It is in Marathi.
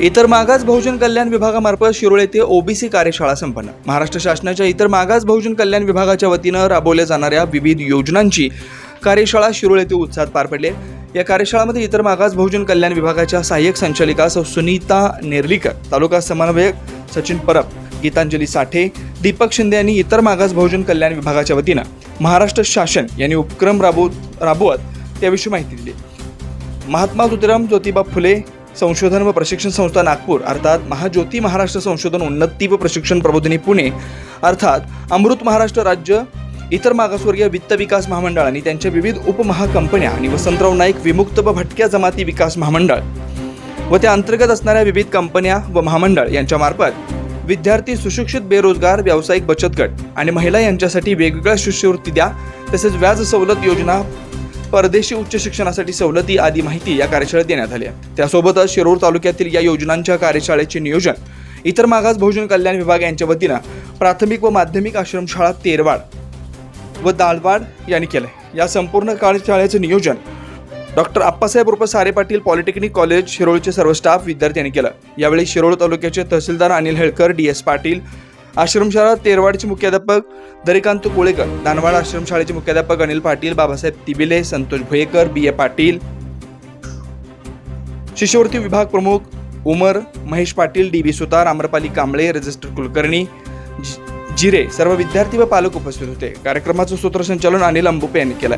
इतर मागास बहुजन कल्याण विभागामार्फत शिरोळ येथे ओबीसी कार्यशाळा संपन्न. महाराष्ट्र शासनाच्या इतर मागास बहुजन कल्याण विभागाच्या वतीनं राबवल्या जाणाऱ्या विविध योजनांची कार्यशाळा शिरोळ येथे उत्साहात पार पडले या कार्यशाळामध्ये इतर मागास बहुजन कल्याण विभागाच्या सहाय्यक संचालिका सुनीता नेर्लीकर तालुका समन्वयक सचिन परब गीतांजली साठे दीपक शिंदे यांनी इतर मागास बहुजन कल्याण विभागाच्या वतीनं महाराष्ट्र शासन यांनी उपक्रम राबवत राबवत त्याविषयी माहिती दिली. महात्मा ज्योतिराम ज्योतिबा फुले संशोधन व प्रशिक्षण संस्था नागपूर अर्थात महाज्योती महाराष्ट्र संशोधन उन्नती व प्रशिक्षण प्रबोधिनी पुणे अर्थात अमृत महाराष्ट्र राज्य इतर मागासवर्गीय वित्त विकास महामंडळ आणि त्यांच्या विविध उपमहाकंपन्या आणि वसंतराव नाईक विमुक्त व भटक्या जमाती विकास महामंडळ व त्या अंतर्गत असणाऱ्या विविध कंपन्या व महामंडळ यांच्या मार्फत विद्यार्थी सुशिक्षित बेरोजगार व्यावसायिक बचत गट आणि महिला यांच्यासाठी वेगवेगळ्या शिष्यवृत्ती द्या तसेच व्याज सवलत योजना परदेशी उच्च शिक्षणासाठी सवलती आदी माहिती या कार्यशाळेत देण्यात आली आहे. त्यासोबतच शिरूर तालुक्यातील या योजनांच्या कार्यशाळेचे नियोजन इतर मागास बहुजन कल्याण विभाग यांच्या वतीनं प्राथमिक व माध्यमिक आश्रमशाळा तेरवाड व दाळवाड यांनी केलं या संपूर्ण कार्यशाळेचं नियोजन डॉक्टर आप्पासाहेब उर्फ सारे पाटील पॉलिटेक्निक कॉलेज शिरोळचे सर्व स्टाफ विद्यार्थ्यांनी केलं. यावेळी शिरोळ तालुक्याचे तहसीलदार अनिल हेळकर डी एस पाटील आश्रमशाळा तेरवाडचे मुख्याध्यापक दरिकांत कोळेकर दानवाड आश्रमशाळेचे मुख्याध्यापक अनिल पाटील बाबासाहेब तिबिले संतोष भोयेकर बी ए पाटील. शिष्यवृत्ती विभाग प्रमुख Umar Mahesh Patil D B Sutar Amrapali Kamble register Kulkarni Jire सर्व विद्यार्थी व पालक उपस्थित होते. कार्यक्रमाचं सूत्रसंचालन अनिल अंबुपे यांनी केलं